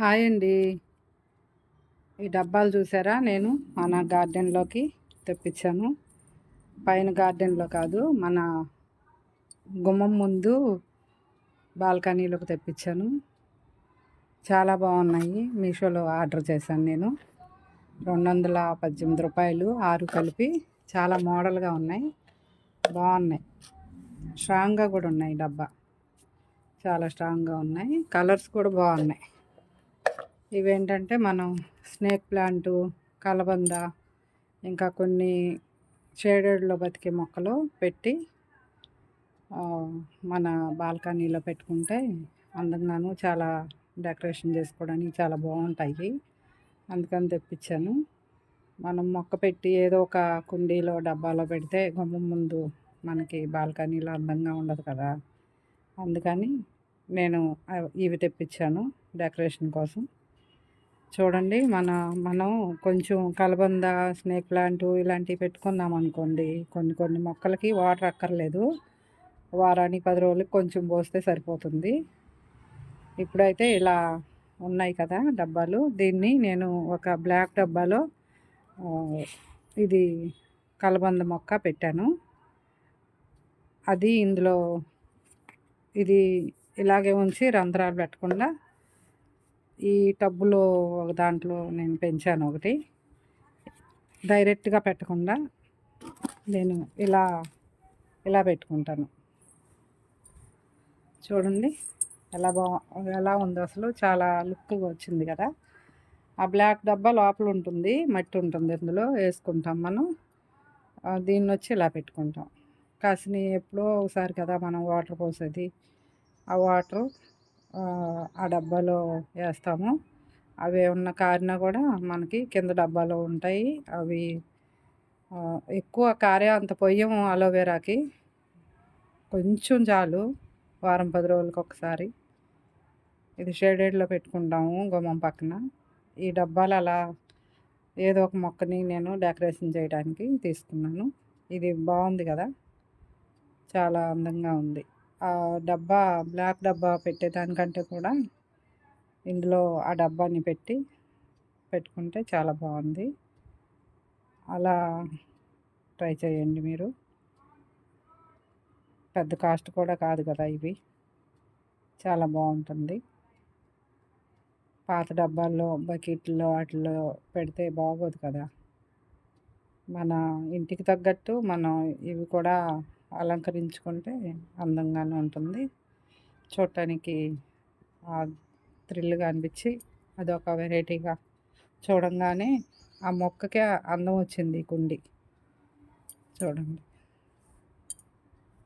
Hi అండి. ఈ డబ్బాలు చూసారా? నేను మన గార్డెన్లోకి తెప్పించాను. పైన గార్డెన్లో కాదు మన గుమ్మం ముందు బాల్కనీలోకి తెప్పించాను. చాలా బాగున్నాయి. మీషోలో ఆర్డర్ చేశాను నేను. రెండు వందల పద్దెనిమిది రూపాయలు ఆరు కలిపి చాలా మోడల్గా ఉన్నాయి. బాగున్నాయి. స్ట్రాంగ్గా కూడా ఉన్నాయి డబ్బా. చాలా స్ట్రాంగ్గా ఉన్నాయి. కలర్స్ కూడా బాగున్నాయి. ఇవేంటంటే మనం స్నేక్ ప్లాంటు కలబంద ఇంకా కొన్ని షేడెడ్లో బతికే మొక్కలు పెట్టి మన బాల్కనీలో పెట్టుకుంటే అందంగాను చాలా డెకరేషన్ చేసుకోవడానికి చాలా బాగుంటాయి. అందుకని తెప్పించాను. మనం మొక్క పెట్టి ఏదో ఒక కుండీలో డబ్బాలో పెడితే గుమ్మం ముందు మనకి బాల్కనీలో అందంగా ఉండదు కదా. అందుకని నేను ఇవి తెప్పించాను డెకరేషన్ కోసం. చూడండి మన మనం కొంచెం కలబంద స్నేక్ ప్లాంట్ ఇలాంటివి పెట్టుకున్నాం అనుకోండి కొన్ని కొన్ని మొక్కలకి వాటర్ అక్కర్లేదు. వారానికి పది రోజులకి కొంచెం పోస్తే సరిపోతుంది. ఇప్పుడైతే ఇలా ఉన్నాయి కదా డబ్బాలు. దీన్ని నేను ఒక బ్లాక్ డబ్బాలో ఇది కలబంద మొక్క పెట్టాను. అది ఇందులో ఇది ఇలాగే ఉంచి రంధ్రాలు పెట్టకుండా ఈ టబ్బులో ఒక దాంట్లో నేను పెంచాను ఒకటి. డైరెక్ట్గా పెట్టకుండా నేను ఇలా ఇలా పెట్టుకుంటాను. చూడండి ఎలా బా ఎలా ఉందో అసలు చాలా లుక్గా వచ్చింది కదా. ఆ బ్లాక్ డబ్బా లోపల ఉంటుంది మట్టి ఉంటుంది ఇందులో వేసుకుంటాం మనం. దీన్ని వచ్చి ఇలా పెట్టుకుంటాం. కాసిన ఎప్పుడో ఒకసారి కదా మనం వాటర్ పోసేది. ఆ వాటర్ ఆ డబ్బాలో వేస్తాము. అవి ఉన్న కారినా కూడా మనకి కింద డబ్బాలో ఉంటాయి. అవి ఎక్కువ కారే అంత పొయ్యము అలోవెరాకి. కొంచెం చాలు వారం పది రోజులకి ఒకసారి. ఇది షేడెడ్లో పెట్టుకుంటాము గుమ్మం పక్కన. ఈ డబ్బాలు అలా ఏదో ఒక మొక్కని నేను డెకరేషన్ చేయడానికి తీసుకున్నాను. ఇది బాగుంది కదా. చాలా అందంగా ఉంది. డబ్బా బ్లాక్ డబ్బా పెట్టేదానికంటే కూడా ఇందులో ఆ డబ్బాని పెట్టి పెట్టుకుంటే చాలా బాగుంది. అలా ట్రై చేయండి మీరు. పెద్ద కాస్ట్ కూడా కాదు కదా ఇవి. చాలా బాగుంటుంది. పాత డబ్బాల్లో బకెట్లో వాటిలో పెడితే బాగోదు కదా. మన ఇంటికి తగ్గట్టు మనం ఇవి కూడా అలంకరించుకుంటే అందంగానే ఉంటుంది. చూడటానికి థ్రిల్గా అనిపించి అదొక వెరైటీగా చూడంగానే ఆ మొక్కకే అందం వచ్చింది కుండి. చూడండి.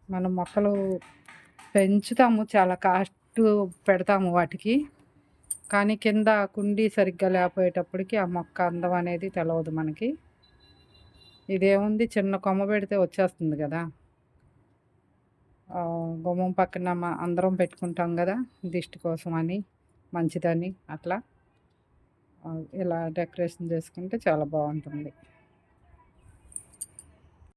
మనం మొక్కలు పెంచుతాము చాలా కాస్ట్ పెడతాము వాటికి. కానీ కింద కుండీ సరిగ్గా లేకపోయేటప్పటికి ఆ మొక్క అందం అనేది తెలవదు మనకి. ఇదేముంది? చిన్న కొమ్మ పెడితే వచ్చేస్తుంది కదా. గుమ్మం పక్కన అందరం పెట్టుకుంటాం కదా దిష్టి కోసం అని మంచిదని అట్లా. ఇలా డెకరేషన్ చేసుకుంటే చాలా బాగుంటుంది.